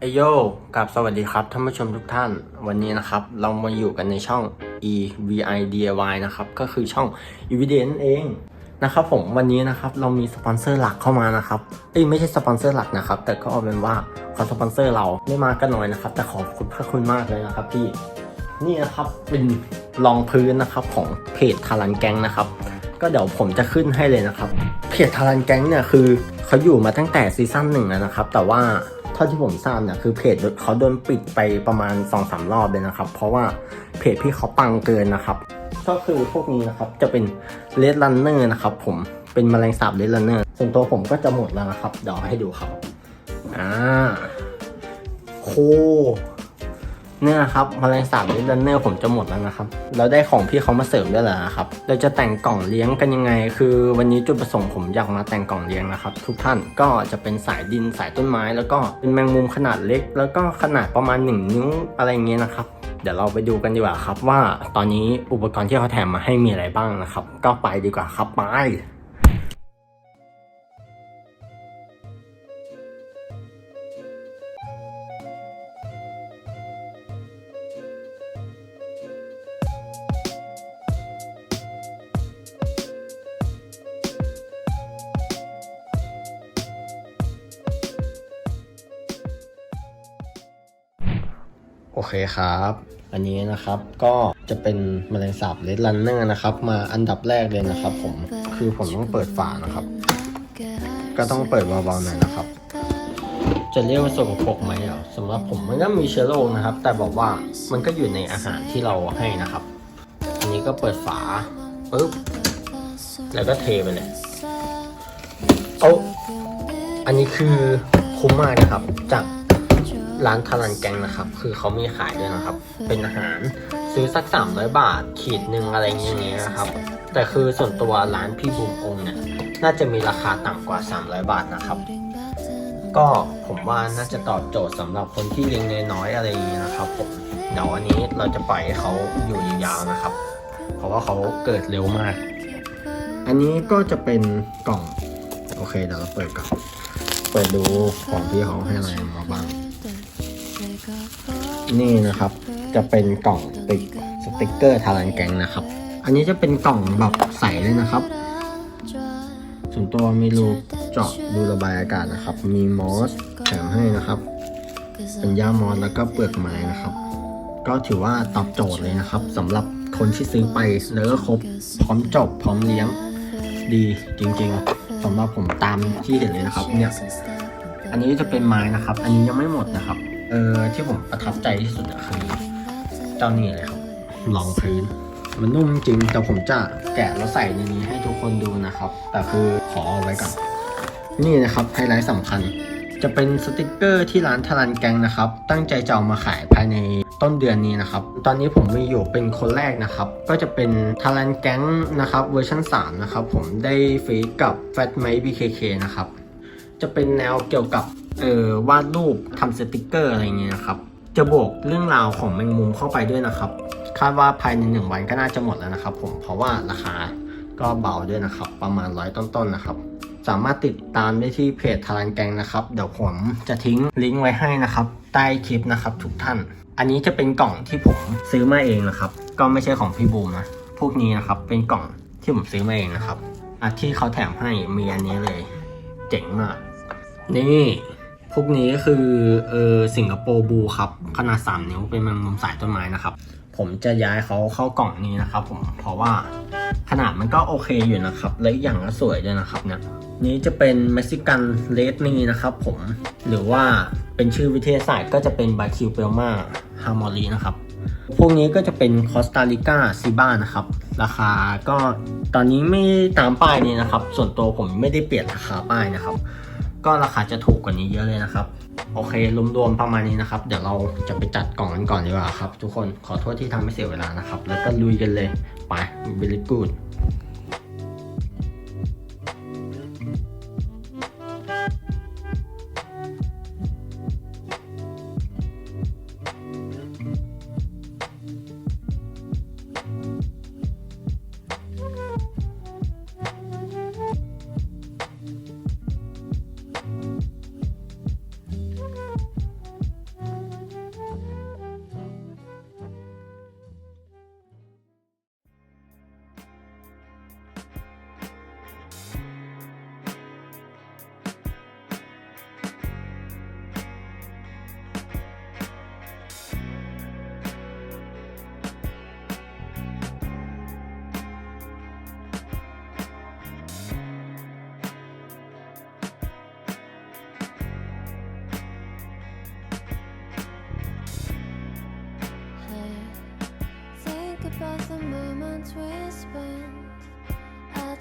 เอโยกับสวัสดีครับท่านผู้ชมทุกท่าน วันนี้นะครับ เรามาอยู่กันในช่อง e v i d i y นะครับ ก็คือช่อง e v i d e n เองนะครับผมวันนี้นะครับเรามีสปอนเซอร์หลักเข้ามานะครับเอ้ยไม่ใช่สปอนเซอร์หลักนะครับ แต่ก็เอาเป็นว่าขอสปอนเซอร์เราไม่มากก็น้อยนะครับ แต่ขอบคุณพระคุณมากเลยนะครับพี่นี่นะครับเป็นรองพื้นนะครับของเพจทารันแกงนะครับ ก็เดี๋ยวผมจะขึ้นให้เลยนะครับเพจทารันแกงเนี่ยคือเขาอยู่มาตั้งแต่ซีซั่นหนึ่งแล้วนะครับ แต่ว่า ท่าที่ผมทราบเนี่ยคือเพจเขาโดนปิดไปประมาณ2อสรอบเลยนะครับ เพราะว่าเพจพี่เขาปังเกินนะครับ ก็คือพวกนี้นะครับจะเป็นเลดลันเนอร์นะครับผมเป็นแมลงสาบเลดลันเนอร์ส่วนตัวผมก็จะหมดแล้วนะครับเดี๋ยวให้ดูครับอ่าโค เนี่ยครับแมลงสาบลิลเนอร์ผมจะหมดแล้วนะครับเราได้ของพี่เขามาเสริมด้วยเหรอครับเราจะแต่งกล่องเลี้ยงกันยังไง คือวันนี้จุดประสงค์ผมอยากมาแต่งกล่องเลี้ยงนะครับ ทุกท่านก็จะเป็นสายดินสายต้นไม้ แล้วก็เป็นแมงมุมขนาดเล็ก แล้วก็ขนาดประมาณ 1 นิ้วอะไรเงี้ยนะครับเดี๋ยวเราไปดูกันดีกว่าครับว่าตอนนี้อุปกรณ์ที่เขาแถมมาให้มีอะไรบ้างนะครับ ก็ไปดีกว่าครับไป โอเคครับ อันนี้นะครับก็จะเป็นแมลงสาบเลดลันเนอร์นะครับ มาอันดับแรกเลยนะครับ ผมคือผมต้องเปิดฝานะครับ ก็ต้องเปิดเบาๆหน่อยนะครับ จะเรียกว่าสกปรกไหมอะสำหรับผมมันก็มีเชื้อโรคนะครับ แต่บอกว่ามันก็อยู่ในอาหารที่เราให้นะครับ อันนี้ก็เปิดฝาปุ๊บแล้วก็เทไปเลยเอาอันนี้คือคุ้มมากนะครับจาก ร้านทารันแกงนะครับ คือเขามีขายด้วยนะครับ เป็นอาหารซื้อสัก300บาท ขีดหนึ่งอะไรเงี้ยนะครับ แต่คือส่วนตัวร้านพี่บูมองเนี่ย น่าจะมีราคาต่ำกว่า 300 บาทนะครับ ก็ผมว่าน่าจะตอบโจทย์สำหรับคนที่เลี้ยงน้อยๆอะไรอย่างนี้นะครับผมเดี๋ยววันนี้เราจะปล่อยให้เขาอยู่ยาวๆนะครับ เพราะว่าเขาเกิดเร็วมาก อันนี้ก็จะเป็นกล่อง โอเคเดี๋ยวเราเปิดก่อนเปิดดูของที่เขาให้อะไรมาบ้าง นี่นะครับ จะเป็นกล่องติดสติกเกอร์ทารันแกงนะครับ อันนี้จะเป็นกล่องแบบใสเลยนะครับ ส่วนตัวมีรูเจาะดูระบายอากาศนะครับ มีมอสแถมให้นะครับ เป็นย่ามอสแล้วก็เปลือกไม้นะครับ ก็ถือว่าตอบโจทย์เลยนะครับสำหรับคนที่ซื้อไปแล้วก็ครบพร้อมจบพร้อมเลี้ยงดีจริงๆสำหรับผมตามที่เห็นเลยนะครับเนี่ยอันนี้จะเป็นไม้นะครับ อันนี้ยังไม่หมดนะครับ เออที่ผมประทับใจที่สุดอะคือเจ้านี่เลยครับรองพื้น มันนุ่มจริงแต่ผมจะแกะแล้วใส่ในนี้ให้ทุกคนดูนะครับ แต่คือขอเอาไว้ก่อนนี่นะครับไฮไลท์สำคัญ จะเป็นสติกเกอร์ที่ร้านทารันแกงนะครับ ตั้งใจจะเอามาขายภายในต้นเดือนนี้นะครับ ตอนนี้ผมมีอยู่เป็นคนแรกนะครับ ก็จะเป็นทารันแกงนะครับเวอร์ชัน3นะครับ ผมได้ฟีกับ Fat m a y BKK นะครับ จะเป็นแนวเกี่ยวกับเออวาดรูปทำสติกเกอร์อะไรเงี้ยครับ จะบวกเรื่องราวของแมงมุมเข้าไปด้วยนะครับ คาดว่าภายในหนึ่งวันก็น่าจะหมดแล้วนะครับ ผมเพราะว่าราคาก็เบาด้วยนะครับ ประมาณร้อยต้นๆนะครับ สามารถติดตามได้ที่เพจทารันแกงนะครับ เดี๋ยวผมจะทิ้งลิงก์ไว้ให้นะครับ ใต้คลิปนะครับทุกท่าน อันนี้จะเป็นกล่องที่ผมซื้อมาเองนะครับ ก็ไม่ใช่ของพี่บูมนะพวกนี้นะครับเป็นกล่องที่ผมซื้อมาเองนะครับอะที่เขาแถมให้มีอันนี้เลย เจ๋งมากนี่พวกนี้ก็คือเออสิงคโปร์บูครับ ขนาด 3 นิ้วเป็นแมงมุมสายต้นไม้นะครับ ผมจะย้ายเขาเข้ากล่องนี้นะครับ ผมเพราะว่าขนาดมันก็โอเคอยู่นะครับ และอีกอย่างก็สวยด้วยนะครับเนี่ยนี้จะเป็นเม็กซิกันเลดนีนะครับผมหรือว่าเป็นชื่อวิทยาศาสตร์ก็จะเป็นบาคิวเปลมาฮาร์มอรีนะครับ พวกนี้ก็จะเป็นคอสตาริกาซิบ้านะครับ ราคาก็ตอนนี้ไม่ตามป้ายนี้นะครับ ส่วนตัวผมไม่ได้เปลี่ยนราคาป้ายนะครับ ก็ราคาจะถูกกว่านี้เยอะเลยนะครับ โอเครวมๆประมาณนี้นะครับ เดี๋ยวเราจะไปจัดกล่องกันก่อนดีกว่าครับ ทุกคนขอโทษที่ทำให้เสียเวลานะครับ แล้วก็ลุยกันเลยไป very good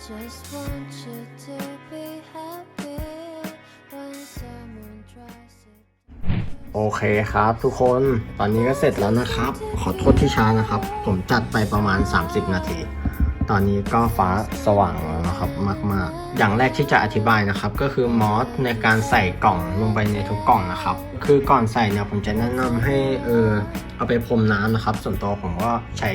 just want you to be happy when someone tries to. โอเคครับทุกคนตอนนี้ก็เสร็จแล้วนะครับ ขอโทษที่ช้านะครับ ผมจัดไปประมาณ 30 นาที ตอนนี้ก็ฟ้าสว่างแล้วนะครับมาก ๆ อย่างแรกที่จะอธิบายนะครับ ก็คือมอสในการใส่กล่องลงไปในทุกกล่องนะครับ คือก่อนใส่เนี่ยผมจะแนะนำให้เออเอาไปพรมน้ำนะครับ ส่วนตัวผมก็ใช้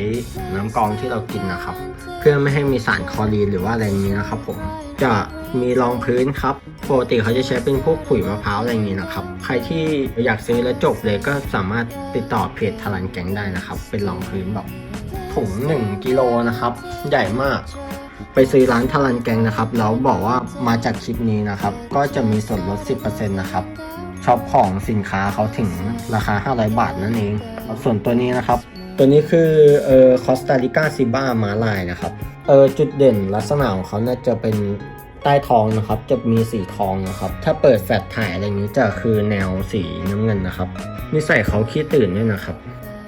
น้ำกรองที่เรากินนะครับ เพื่อไม่ให้มีสารคลอรีนหรือว่าอะไรนี้นะครับ ผมจะมีรองพื้นครับปกติเขาจะใช้เป็นพวกขุยมะพร้าวอะไรอย่างนี้นะครับ ใครที่อยากซื้อแล้วจบเลยก็สามารถติดต่อเพจทารันแกงได้นะครับ เป็นรองพื้นแบบ ถุง1กิโลนะครับ ใหญ่มาก ไปซื้อร้านทารันแกงนะครับ แล้วบอกว่ามาจากคลิปนี้นะครับ ก็จะมีส่วนลด 10%นะครับช็อปของสินค้าเขาถึงราคา 500 บาทนั่นเอง ส่วนตัวนี้นะครับ ตัวนี้คือเอ่อคอสตาริกาซิบ้ามาลายนะครับเออจุดเด่นลักษณะของเขาเนี่ยจะเป็นใต้ท้องนะครับ จะมีสีทองนะครับ ถ้าเปิดแฟลชถ่ายอะไรนี้จะคือแนวสีน้ำเงินนะครับนิสัยเขาขี้ตื่นด้วยนะครับ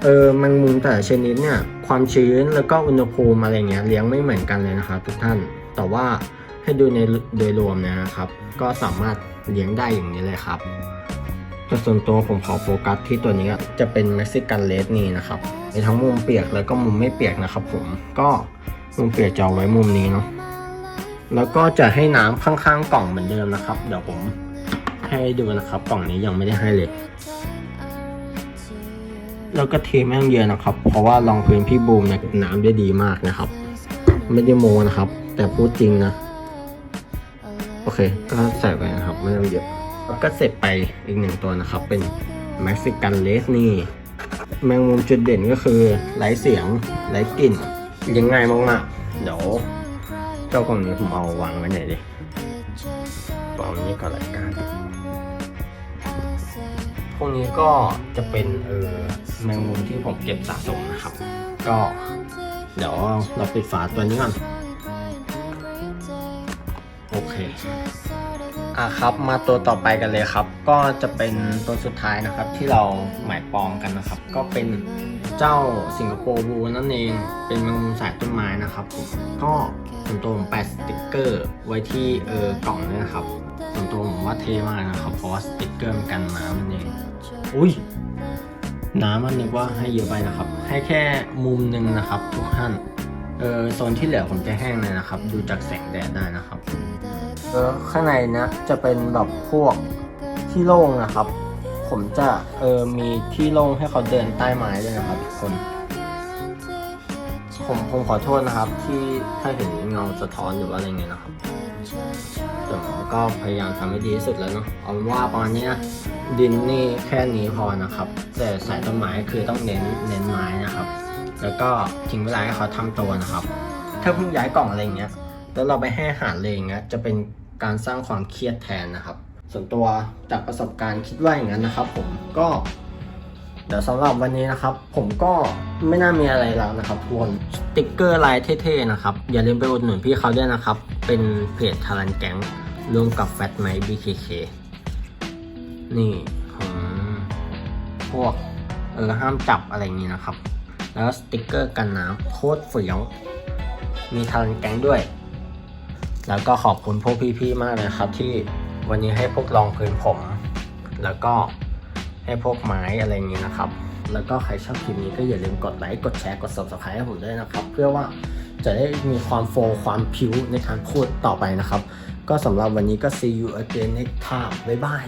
เออแมงมุมแต่ละชนิดเนี่ยความชื้นแล้วก็อุณหภูมิอะไรเงี้ยเลี้ยงไม่เหมือนกันเลยนะครับทุกท่าน แต่ว่าให้ดูในโดยรวมนะครับ ก็สามารถเลี้ยงได้อย่างนี้เลยครับแต่ส่วนตัวผมขอโฟกัสที่ตัวนี้จะเป็นเม็กซิกันเลสนี่นะครับมีทั้งมุมเปียกแล้วก็มุมไม่เปียกนะครับผมก็มุมเปียกจะเอาไว้มุมนี้เนาะแล้วก็จะให้น้ำข้างๆกล่องเหมือนเดิมนะครับ เดี๋ยวผมให้ดูนะครับกล่องนี้ยังไม่ได้ให้เลย แล้วก็เทแม่งเยอะนะครับ เพราะว่ารองพื้นพี่บูมเนี่ยน้ำได้ดีมากนะครับ ไม่ได้โมนะครับ แต่พูดจริงนะ โอเค ก็ใส่ไปนะครับ ไม่ต้องเยอะแล้วก็เสร็จไปอีกหนึ่งตัวนะครับ เป็นเม็กซิกันเลสนี่ แมงมุมจุดเด่นก็คือไร้เสียงไร้กลิ่นเลี้ยังง่ายมากๆเดี๋ยวเจ้ากล่องนี้ผมเอาวางไว้ไหนดิกล่องนี้ก็รายการ พวกนี้ก็จะเป็นเออแมงมุมที่ผมเก็บสะสมนะครับ ก็เดี๋ยวเราปิดฝาตัวนี้ก่อนโอเคอะครับมาตัวต่อไปกันเลยครับ ก็จะเป็นตัวสุดท้ายนะครับที่เราหมายปองกันนะครับ ก็เป็นเจ้าสิงคโปร์บูนั่นเองเป็นแมงมุมสายต้นไม้นะครับ ก็ส่วนตัวผมแปะสติกเกอร์ไว้ที่เออกล่องด้วยนะครับ ส่วนตัวผมว่าเท่มากนะครับเพราะว่าสติกเกอร์มันกันน้ำนั่นเองอุ้ยน้ำมันนึกว่าให้เยอะไปนะครับ ให้แค่มุมหนึ่งนะครับ ทุกท่านเออโซนที่เหลือผมจะแห้งเลยนะครับ ดูจากแสงแดดได้นะครับเออข้างในนะจะเป็นแบบพวกที่โล่งนะครับ ผมจะเออมีที่โล่งให้เขาเดินใต้ไม้ด้วยนะครับทุกคนผมผมขอโทษนะครับที่ถ้าเห็นเงาสะท้อนหรือว่าอะไรเงี้ยนะครับ แต่ก็พยายามทำให้ดีที่สุดแล้วเนาะเอาเป็นว่าประมาณนี้นะดินนี่แค่นี้พอนะครับ แต่สายต้นไม้คือต้องเน้นเน้นไม้นะครับ แล้วก็ทิ้งเวลาให้เขาทำตัวนะครับ ถ้าเพิ่งย้ายกล่องอะไรอย่างเงี้ยแล้วเราไปให้อาหารเลยอย่างเงี้ยจะเป็นการสร้างความเครียดแทนนะครับ ส่วนตัวจากประสบการณ์คิดว่าอย่างนั้นนะครับ ผมก็ เดี๋ยวสำหรับวันนี้นะครับ ผมก็ไม่น่ามีอะไรแล้วนะครับทุกคนสติกเกอร์ลายเท่ๆนะครับ อย่าลืมไปอุดหนุนพี่เขาด้วยนะครับ เป็นเพจทารันแก๊งร่วมกับแฟตไม BKK นี่ของพวกเออห้ามจับอะไรนี้นะครับ แล้วสติกเกอร์กันน้ำโคตรเฟี้ยวมีทารันแก๊งด้วย แล้วก็ขอบคุณพวกพี่ๆมากเลยครับ ที่วันนี้ให้พวกรองพื้นผม แล้วก็ ให้พวกไม้อะไรอย่างนี้นะครับ แล้วก็ใครชอบคลิปนี้ก็อย่าลืมกดไลค์ กดแชร์ กด subscribe ให้ผมด้วยนะครับ เพื่อว่าจะได้มีความโฟล์ความพิ้วในการพูดต่อไปนะครับ ก็สำหรับวันนี้ก็ see you again next time บ๊ายบาย